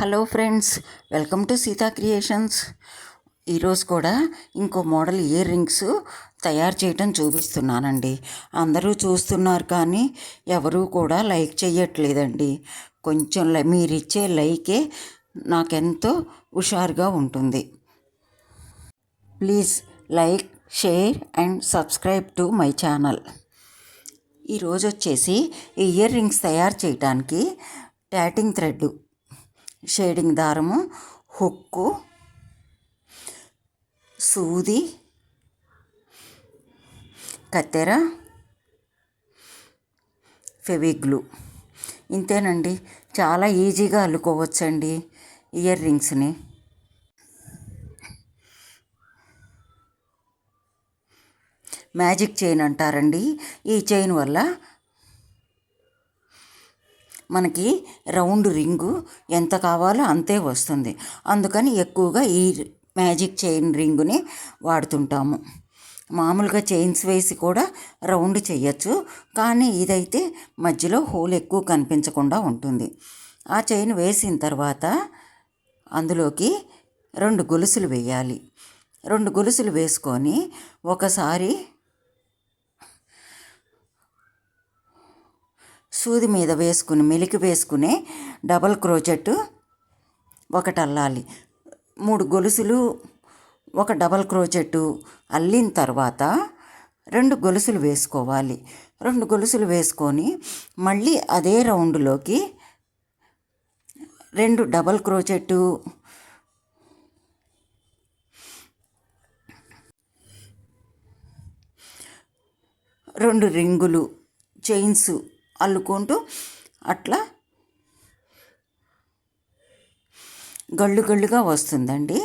Hello friends welcome to Sita creations. ఈరోజు కూడా ఇంకో మోడల్ ఇయర్ రింగ్స్ తయారు చేయటం చూపిస్తున్నానండి. అందరూ చూస్తున్నారు కానీ ఎవరూ కూడా లైక్ చేయట్లేదండి కొంచెం మీరు ఇచ్చే లైకే నాకెంతో హుషారుగా ఉంటుంది. Please like share and subscribe to my channel. ఈరోజు వచ్చేసి ఇయర్ రింగ్స్ తయారు చేయడానికి ట్యాటింగ్ థ్రెడ్ షేడింగ్ దారము హుక్కు సూది కత్తెర ఫెవిగ్లు. ఇంతేనండి. చాలా ఈజీగా అల్లుకోవచ్చండి ఇయర్ రింగ్స్ని. మ్యాజిక్ చైన్ అంటారండి. ఈ చైన్ వల్ల మనకి రౌండ్ రింగు ఎంత కావాలో అంతే వస్తుంది. అందుకని ఎక్కువగా ఈ మ్యాజిక్ చైన్ రింగుని వాడుతుంటాము. మామూలుగా చైన్స్ వేసి కూడా రౌండ్ చేయొచ్చు. కానీ ఇదైతే మధ్యలో హోల్ ఎక్కువ కనిపించకుండా ఉంటుంది. ఆ చైన్ వేసిన తర్వాత అందులోకి రెండు గొలుసులు వేయాలి. రెండు గొలుసులు వేసుకొని ఒకసారి సూది మీద వేసుకుని మెలికి వేసుకునే డబల్ క్రోచెట్ ఒకటి అల్లాలి. మూడు గొలుసులు ఒక డబల్ క్రోచెట్ అల్లిన తర్వాత రెండు గొలుసులు వేసుకోవాలి. రెండు గొలుసులు వేసుకొని మళ్ళీ అదే రౌండ్లోకి రెండు డబల్ క్రోచెట్టు రెండు రింగులు చైన్స్ అల్లుకుంటూ అట్లా గళ్ళు గళ్ళుగా వస్తుందండి.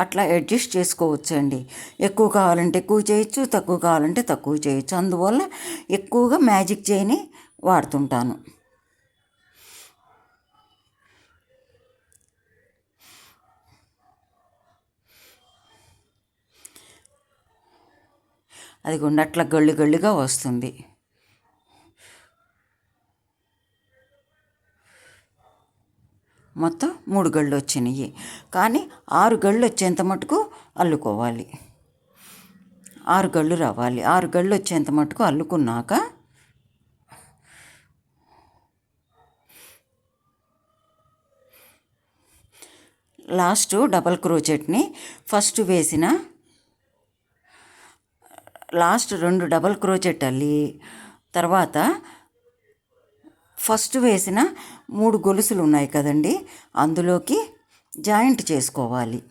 అట్లా అడ్జస్ట్ చేసుకోవచ్చండి. ఎక్కువ కావాలంటే ఎక్కువ చేయొచ్చు తక్కువ కావాలంటే తక్కువ చేయొచ్చు. అందువల్ల ఎక్కువగా మ్యాజిక్ చేయని వాడుతుంటాను. అది అట్లా గళ్ళు గళ్ళుగా వస్తుంది. మొత్తం మూడు గళ్ళు వచ్చినాయి కానీ ఆరు గళ్ళు వచ్చేంత మటుకు అల్లుకోవాలి. ఆరు గళ్ళు రావాలి. ఆరు గళ్ళు వచ్చేంత మటుకు అల్లుకున్నాక లాస్ట్ డబల్ క్రోచెట్ని ఫస్ట్ వేసిన లాస్ట్ రెండు డబల్ క్రోచెట్ అల్లి తర్వాత ఫస్ట్ వేసిన మూడు గొలుసులు ఉన్నాయి కదండి. అందులోకి జాయింట్ చేసుకోవాలి.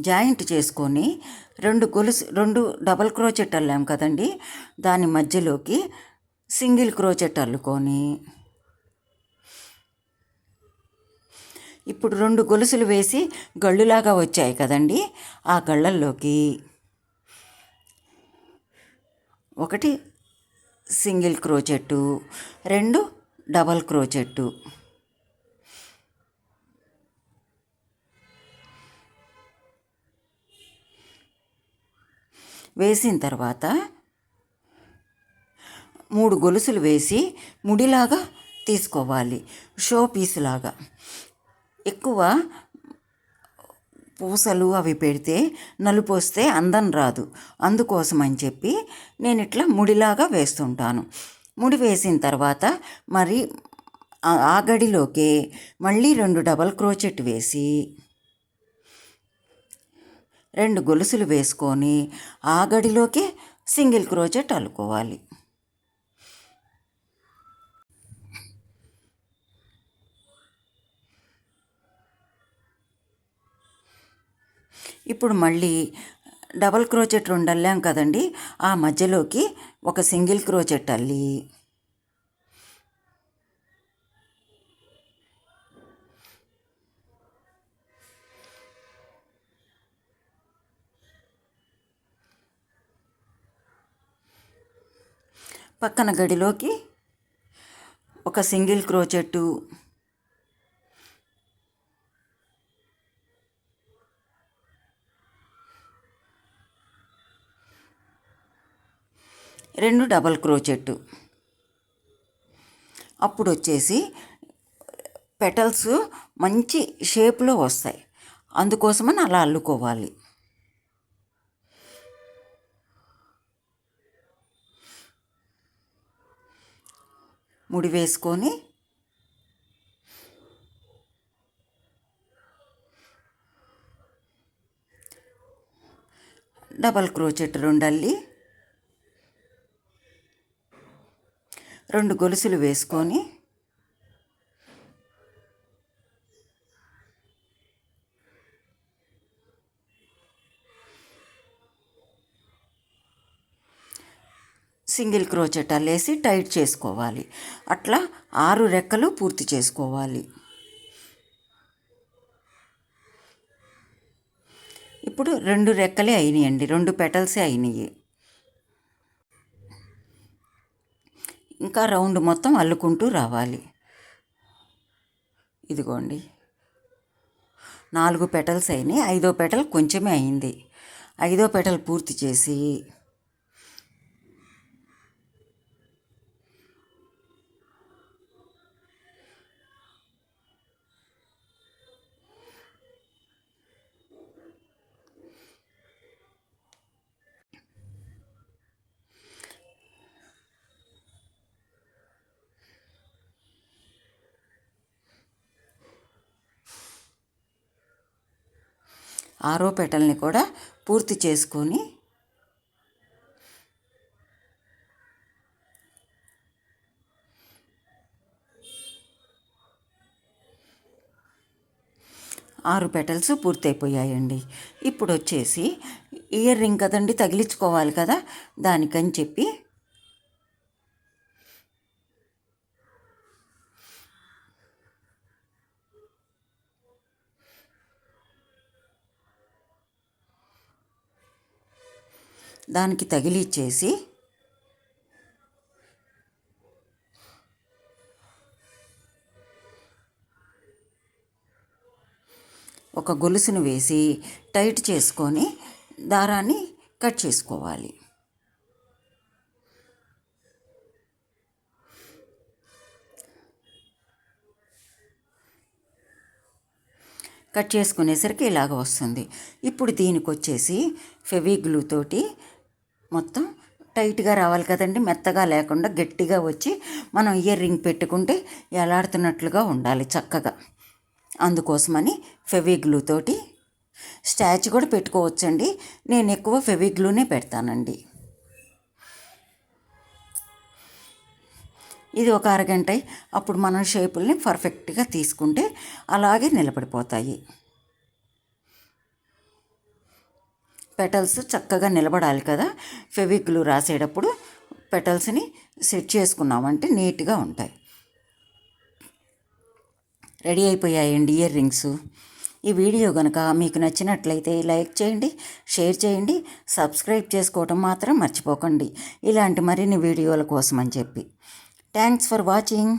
జాయింట్ చేసుకొని రెండు గొలుసు రెండు డబల్ క్రోచెట్ అల్లాం కదండి. దాని మధ్యలోకి సింగిల్ క్రోచెట్ అల్లుకొని ఇప్పుడు రెండు గొలుసులు వేసి గళ్ళులాగా వచ్చాయి కదండి. ఆ గళ్ళల్లోకి ఒకటి సింగిల్ క్రోచెట్టు రెండు డబల్ క్రోచెట్టు వేసిన తర్వాత మూడు గొలుసులు వేసి ముడిలాగా తీసుకోవాలి. షో పీస్ లాగా. ఎక్కువ పూసలు అవి పెడితే నలుపు వస్తే అందం రాదు. అందుకోసం అని చెప్పి నేను ఇట్లా ముడిలాగా వేస్తుంటాను. ముడి వేసిన తర్వాత మరి ఆ గడిలోకి మళ్ళీ రెండు డబల్ క్రోచెట్ వేసి రెండు గొలుసులు వేసుకొని ఆ గడిలోకి సింగిల్ క్రోచెట్ అల్లుకోవాలి. ఇప్పుడు మళ్ళీ డబల్ క్రోచెట్ రెండు అల్లాం కదండి ఆ మధ్యలోకి ఒక సింగిల్ క్రోచెట్ అల్లి. పక్కన గడిలోకి ఒక సింగిల్ క్రోచెట్టు రెండు డబల్ క్రోచెట్టు అప్పుడు వచ్చేసి పెటల్స్ మంచి షేప్లో వస్తాయి. అందుకోసమని అలా అల్లుకోవాలి. ముడి వేసుకొని డబల్ క్రోచెట్ రెండు అల్లి రెండు గొలుసులు వేసుకొని సింగిల్ క్రోచెట్ అల్లేసి టైట్ చేసుకోవాలి. అట్లా ఆరు రెక్కలు పూర్తి చేసుకోవాలి. ఇప్పుడు రెండు రెక్కలే అయినాయండి. రెండు పెటల్సే అయినాయి. ఇంకా రౌండ్ మొత్తం అల్లుకుంటూ రావాలి. ఇదిగోండి. నాలుగు పెటల్స్ అయినాయి. ఐదో పెటల్ కొంచెమే అయింది. ఐదో పెటల్ పూర్తి చేసి ఆరో పెటల్ని కూడా పూర్తి చేసుకొని ఆరు పెటల్స్ పూర్తయిపోయాయండి. ఇప్పుడు వచ్చేసి ఇయర్ రింగ్ కదండి తగిలించుకోవాలి కదా దానికని చెప్పి దానికి తగిలిచ్చేసి ఒక గొలుసును వేసి టైట్ చేసుకొని దారాన్ని కట్ చేసుకోవాలి. కట్ చేసుకునేసరికి ఇలాగ వస్తుంది. ఇప్పుడు దీనికి వచ్చేసి ఫెవిగ్లూ తోటి మొత్తం టైట్గా రావాలి కదండి. మెత్తగా లేకుండా గట్టిగా వచ్చి మనం ఇయర్ రింగ్ పెట్టుకుంటే ఎలాడుతున్నట్లుగా ఉండాలి చక్కగా. అందుకోసమని ఫెవిగ్లూ తోటి స్టాచ్ కూడా పెట్టుకోవచ్చండి. నేను ఎక్కువ ఫెవిగ్లూనే పెడతానండి. ఇది ఒక అరగంట అప్పుడు మనం షేపుల్ని పర్ఫెక్ట్గా తీసుకుంటే అలాగే నిలబడిపోతాయి. పెటల్స్ చక్కగా నిలబడాలి కదా. ఫెవిక్లు రాసేటప్పుడు పెటల్స్ని సెట్ చేసుకున్నామంటే నీట్గా ఉంటాయి. రెడీ అయిపోయాయండి ఇయర్ రింగ్స్. ఈ వీడియో కనుక మీకు నచ్చినట్లయితే లైక్ చేయండి షేర్ చేయండి సబ్స్క్రైబ్ చేసుకోవటం మాత్రం మర్చిపోకండి. ఇలాంటి మరిన్ని వీడియోల కోసం అని చెప్పి. Thanks for watching.